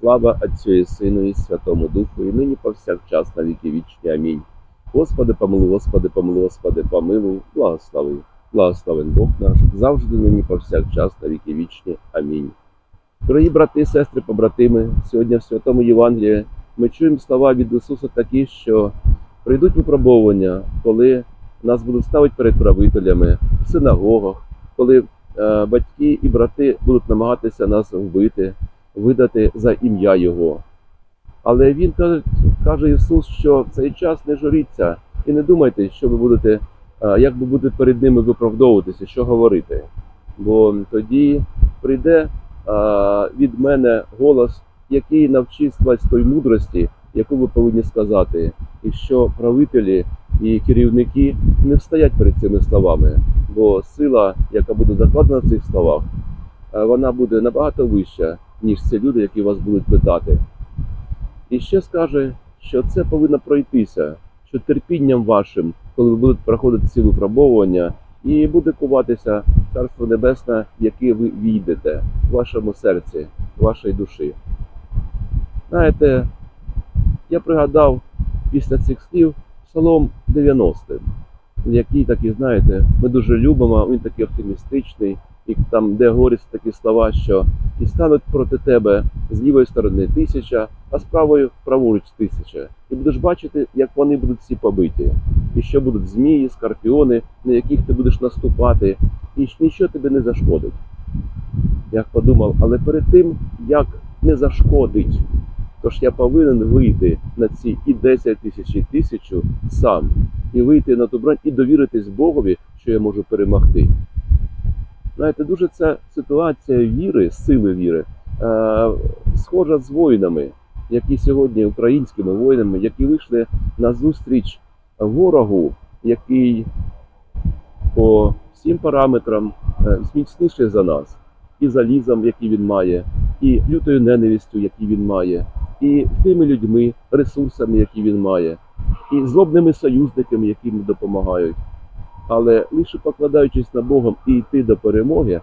Слава Отцю і Сину і Святому Духу, і нині повсякчас на віки вічні. Амінь. Господи, помилуй, Господи, помилуй, Господи, помилуй, благослови. Благословен Бог наш, завжди нині повсякчас на віки вічні. Амінь. Дорогі брати, сестри, побратими, сьогодні в Святому Євангелії ми чуємо слова від Ісуса такі, що прийдуть випробовування, коли нас будуть ставити перед правителями в синагогах, коли е, батьки і брати будуть намагатися нас вбити, видати за ім'я Його. Але Він каже, каже Ісус, що в цей час не журіться і не думайте, що ви будете, як ви будете перед ними виправдовуватися, що говорити. Бо тоді прийде від мене голос, який навчить вас той мудрості, яку ви повинні сказати, і що правителі і керівники не встоять перед цими словами, бо сила, яка буде закладена в цих словах, вона буде набагато вища, ніж ці люди, які вас будуть питати. І ще скаже, що це повинно пройтися, що терпінням вашим, коли ви будете проходити ці випробовування, і буде куватися Царство Небесне, в яке ви війдете в вашому серці, в вашій душі. Знаєте, я пригадав після цих слів Псалом 90, який такий, знаєте, ми дуже любимо, він такий оптимістичний, і там, де говоряться такі слова, що і стануть проти тебе з лівої сторони тисяча, а з правої праворуч тисяча. І будеш бачити, як вони будуть всі побиті. І що будуть змії, скорпіони, на яких ти будеш наступати, і нічого тобі не зашкодить. Я подумав, але перед тим, як не зашкодить, тож я повинен вийти на ці і 10 тисяч, і тисячу сам, і вийти на ту бронь, і довіритись Богові, що я можу перемогти. Знаєте, дуже ця ситуація віри, сили віри, е, схожа з воїнами, які сьогодні українськими воїнами, які вийшли на зустріч ворогу, який по всім параметрам е, зміцніший за нас, і залізом, який він має, і лютою ненавистю, який він має, і тими людьми, ресурсами, які він має, і злобними союзниками, які йому допомагають. Але лише покладаючись на Богом і йти до перемоги,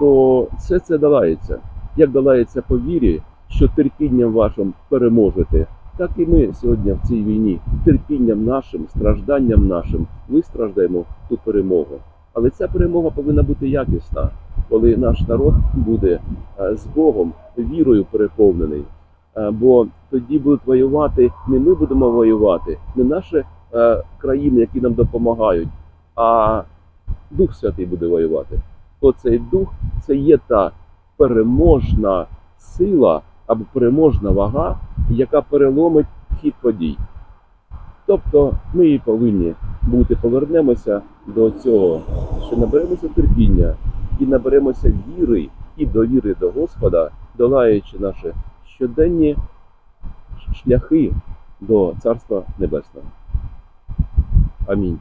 то все це долається. Як долається по вірі, що терпінням вашим переможете, так і ми сьогодні в цій війні терпінням нашим, стражданням нашим вистраждаємо ту перемогу. Але ця перемога повинна бути якісна, коли наш народ буде з Богом вірою переповнений. Бо тоді будуть воювати не ми будемо воювати, не наші країни, які нам допомагають, а Дух Святий буде воювати. То цей дух це є та переможна сила або переможна вага, яка переломить хід подій. Тобто ми і повинні бути, повернемося до цього, що наберемося терпіння і наберемося віри і довіри до Господа, долаючи наші щоденні шляхи до Царства Небесного. Амінь.